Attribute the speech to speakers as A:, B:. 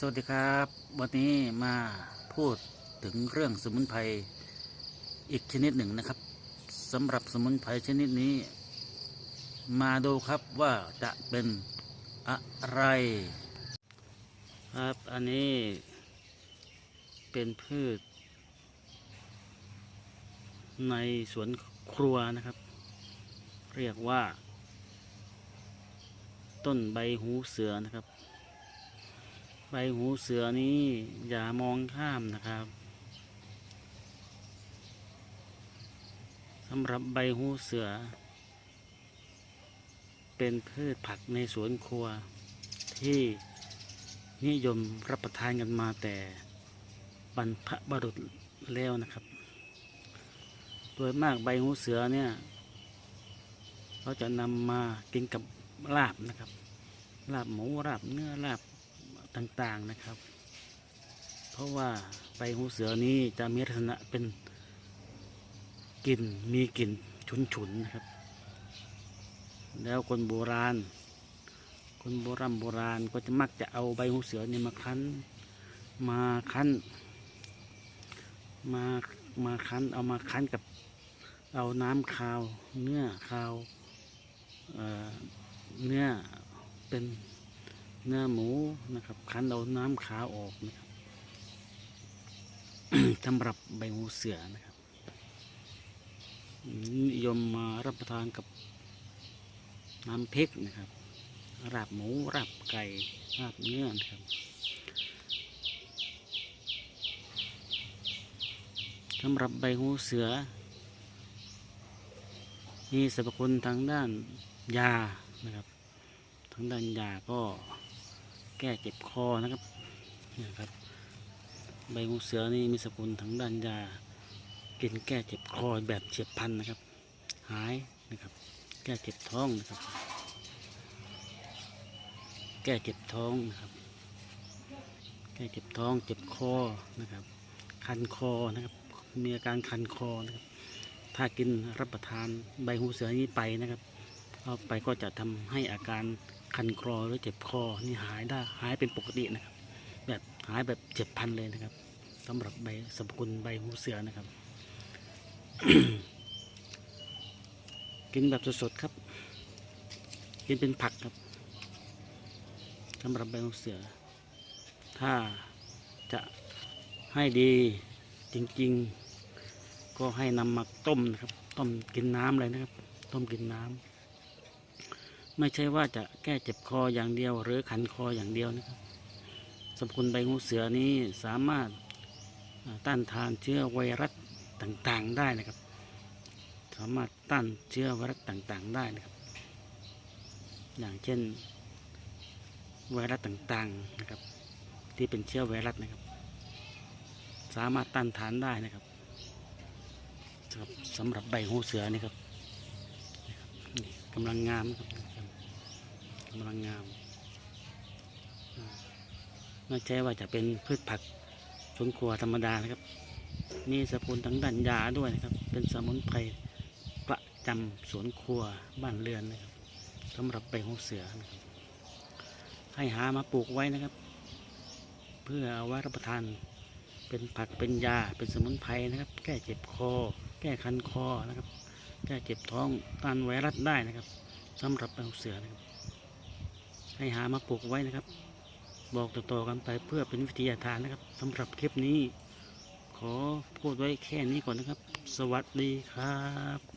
A: สวัสดีครับ วันนี้มาพูดถึงเรื่องสมุนไพรอีกชนิดหนึ่งนะครับสำหรับสมุนไพรชนิดนี้ มาดูครับว่าจะเป็นอะไร ครับอันนี้เป็นพืช ในสวนครัวนะครับ เรียกว่า ต้นใบหูเสือนะครับ ใบหูเสือนี้อย่ามองข้ามนะครับสำหรับใบหูเสือ เป็นพืชผักในสวนครัว ที่นิยมรับประทานกันมาแต่บรรพบุรุษแล้วนะครับ โดยมากใบหูเสือเนี่ยเขาจะนำมากินกับลาบนะครับ ลาบหมูลาบเนื้อลาบ ต่างๆนะครับ เพราะว่าใบหูเสือนี้จะมีลักษณะเป็นกลิ่นมีกลิ่นฉุนๆนะครับ แล้วคนโบราณ คนโบราณโบราณก็จะมักจะเอาใบหูเสือนี่มาคั้น มาคั้น มามาคั้นเอามาคั้นกับเอาน้ำคาวเนื้อคาวเเนื้อเป็น เนื้อหมูนะครับคั้นเอาน้ำขาวออกนะครับสำหรับใบหูเสือนะครับนิยมมารับประทานกับน้ำพริกนะครับราบหมูราบไก่ราบเนื้อนะครับสำหรับใบหูเสือ มีสรรพคุณทางด้านยานะครับ ทางด้านยาก็ แก้เจ็บคอนะครับนี่ครับ ใบหูเสือนี่มีสรรพคุณทางด้านยากินแก้เจ็บคอแบบเฉียบพลันนะครับ หายนะครับ แก้เจ็บท้องนะครับ แก้เจ็บท้องนะครับ แก้เจ็บท้องเจ็บคอนะครับ คันคอนะครับ มีอาการคันคอนะครับ ถ้ากินรับประทานใบหูเสือนี้ไปนะครับเอาไปก็จะทำให้อาการ คันคอหรือเจ็บคอนี่หายได้หายเป็นปกตินะครับ แบบหายแบบเจ็บพันเลยนะครับสำหรับใบสรรพคุณใบหูเสือนะครับ กินแบบสดๆครับ กินเป็นผักครับสำหรับใบหูเสือ ถ้าจะให้ดีจริงๆ ก็ให้นำมาต้มนะครับ ต้มกินน้ำเลยนะครับ ต้มกินน้ำ ไม่ใช่ว่าจะแก้เจ็บคออย่างเดียว หรือขันคออย่างเดียวนะครับสรรพคุณใบงูเสือนี้สามารถต้านทานเชื้อไวรัสต่างๆได้นะครับ สามารถต้านเชื้อไวรัสต่างๆได้นะครับ อย่างเช่นไวรัสต่างๆนะครับ ที่เป็นเชื้อไวรัสนะครับ สามารถต้านทานได้นะครับสำหรับใบหูเสือนี่ครับนี่กำลังงามครับ กำลังงามอ่าไม่ใช่ว่าจะเป็นพืชผักสวนครัวธรรมดานะครับ มีสรรพคุณทางด้านยาด้วยนะครับ เป็นสมุนไพรประจำสวนครัวบ้านเรือนนะครับสำหรับใบหูเสือนะครับ ให้หามาปลูกไว้นะครับ เพื่อเอาไว้รับประทานเป็นผักเป็นยาเป็นสมุนไพรนะครับ แก้เจ็บคอ แก้คันคอนะครับ แก้เจ็บท้องต้านไวรัสได้นะครับสำหรับแมวเสือนะครับ ให้หามาปลูกไว้นะครับ บอกต่อๆกันไปเพื่อเป็นวิทยาทานนะครับสำหรับคลิปนี้ ขอพูดไว้แค่นี้ก่อนนะครับ สวัสดีครับ